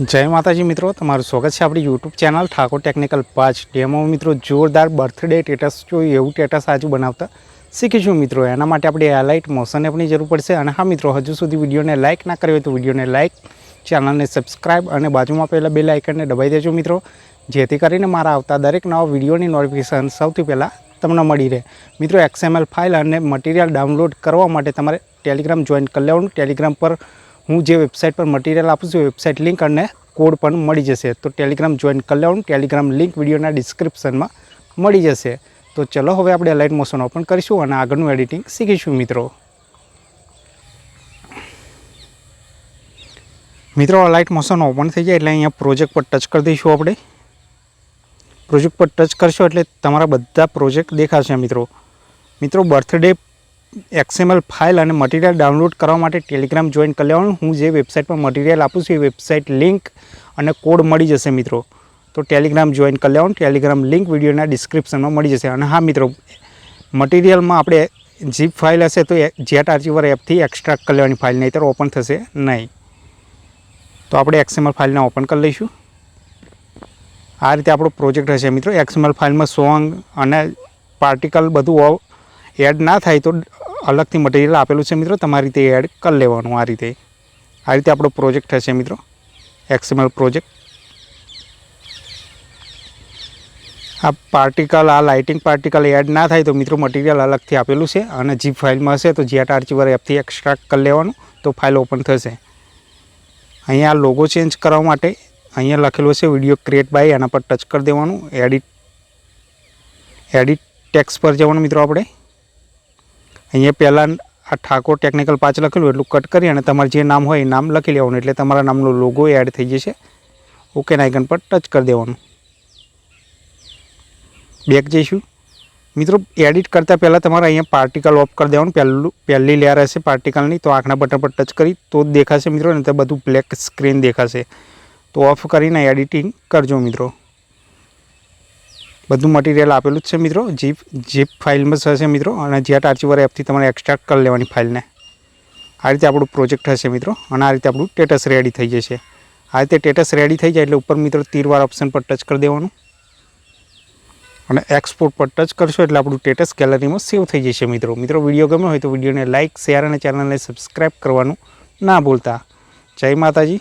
જય માતાજી મિત્રો, તમારું સ્વાગત છે આપણી યુટ્યુબ ચેનલ ઠાકોર ટેકનિકલ પાંચ ડેમો મિત્રો જોરદાર બર્થડે સ્ટેટસ જોઈએ એવું સ્ટેટસ આજુ બનાવતા શીખીશું મિત્રો. એના માટે આપણે એલાઇટ મોશન એપની જરૂર પડશે અને હા મિત્રો, હજુ સુધી વિડીયોને લાઇક ના કર્યો હોય તો વિડીયોને લાઇક ચેનલને સબસ્ક્રાઇબ અને બાજુમાં પહેલાં બે લાઇકનને દબાઈ દેજો મિત્રો. જેથી કરીને મારા આવતા દરેક નવા વિડીયોની નોટિફિકેશન સૌથી પહેલાં તમને મળી રહે. મિત્રો એક્સએમએલ ફાઇલ અને મટીરિયલ ડાઉનલોડ કરવા માટે તમારે ટેલિગ્રામ જોઈન કરી લેવાનું. ટેલિગ્રામ પર હું જે વેબસાઇટ પર મટીરિયલ આપું છું વેબસાઇટ લિંક અને કોડ પણ મળી જશે. તો ટેલિગ્રામ જોઈન કરી લેવાનું. ટેલિગ્રામ લિંક વિડીયોના ડિસ્ક્રિપ્શનમાં મળી જશે. તો ચલો હવે આપણે લાઇટ મોશન ઓપન કરીશું અને આગળનું એડિટિંગ શીખીશું, મિત્રો. મિત્રો લાઇટ મોશન ઓપન થઈ જાય એટલે અહીંયા પ્રોજેક્ટ પર ટચ કરી દઈશું આપણે. પ્રોજેક્ટ પર ટચ કરશો એટલે તમારા બધા પ્રોજેક્ટ દેખાશે, મિત્રો. મિત્રો બર્થડે એક્સએમએલ ફાઇલ અને મટીરિયલ ડાઉનલોડ કરવા માટે ટેલિગ્રામ જોઈન કરી લેવાનું. હું જે વેબસાઇટમાં મટીરિયલ આપું છું, એ વેબસાઇટ લિંક અને કોડ મળી જશે મિત્રો. તો ટેલિગ્રામ જોઈન કરી લેવાનું. ટેલિગ્રામ લિંક વિડીયોના ડિસ્ક્રિપ્શનમાં મળી જશે. અને હા મિત્રો મટીરિયલમાં આપણે જીપ ફાઇલ હશે તો જેટ આર્ચીવર એપથી એક્સ્ટ્રાક્ટ કરી લેવાની ફાઇલ નહીં તો ઓપન થશે નહીં. તો આપણે એક્સએમએલ ફાઇલને ઓપન કરી લઈશું. આ રીતે આપણો પ્રોજેક્ટ હશે મિત્રો. એક્સએમએલ ફાઇલમાં સોંગ અને પાર્ટિકલ બધું એડ ના થાય તો અલગથી મટીરિયલ આપેલું છે મિત્રો. તમારી રીતે એડ કરી લેવાનું આ રીતે. આ રીતે આપણો પ્રોજેક્ટ હશે મિત્રો. એક્સએમએલ પ્રોજેક્ટ આ પાર્ટિકલ આ લાઇટિંગ પાર્ટિકલ એડ ના થાય તો મિત્રો મટીરિયલ અલગથી આપેલું છે અને જીપ ફાઇલમાં હશે તો જીઆટ આર્ચીવર એપથી એક્સ્ટ્રાક્ટ કરી લેવાનું તો ફાઇલ ઓપન થશે. અહીંયા લોગો ચેન્જ કરવા માટે અહીંયા લખેલું છે વીડિયો ક્રિએટ બાય એના પર ટચ કરી દેવાનું. એડિટ એડિટ ટેક્સ પર જવાનું મિત્રો આપણે. અહીંયા પહેલાં આ ઠાકોર ટેકનિકલ પાંચ લખેલું એટલું કટ કરી અને તમારે જે નામ હોય એ નામ લખી લેવાનું એટલે તમારા નામનો લોગો એડ થઈ જશે. ઓકે આઇકન પર ટચ કરી દેવાનું. બેક જઈશું. મિત્રો એડિટ કરતાં પહેલાં તમારે અહીંયા પાર્ટિકલ ઓફ કરી દેવાનું. પહેલું, પહેલી લેયર હશે પાર્ટિકલની તો આંખના બટન પર ટચ કરી, તો જ દેખાશે મિત્રો ને તો બધું બ્લેક સ્ક્રીન દેખાશે. તો ઓફ કરીને એડિટિંગ કરજો મિત્રો. બધું મટીરિયલ આપેલું જ છે મિત્રો. જીપ જીપ ફાઇલમાં હશે મિત્રો. અને જેટ આર્ચીવર એપથી તમારે એક્સ્ટ્રાક્ટ કરી લેવાની ફાઇલને આ રીતે આપણું પ્રોજેક્ટ હશે મિત્રો. અને આ રીતે આપણું ટેટસ રેડી થઈ જશે. આ રીતે ટેટસ રેડી થઈ જાય એટલે ઉપર મિત્રો તીરવાર ઓપ્શન પર ટચ કરી દેવાનું. અને એક્સપોર્ટ પર ટચ કરશો એટલે આપણું ટેટસ ગેલેરીમાં સેવ થઈ જશે મિત્રો. મિત્રો વીડિયો ગમ્યો હોય તો વિડીયોને લાઇક શેર અને ચેનલને સબસ્ક્રાઈબ કરવાનું ના ભૂલતા. જય માતાજી.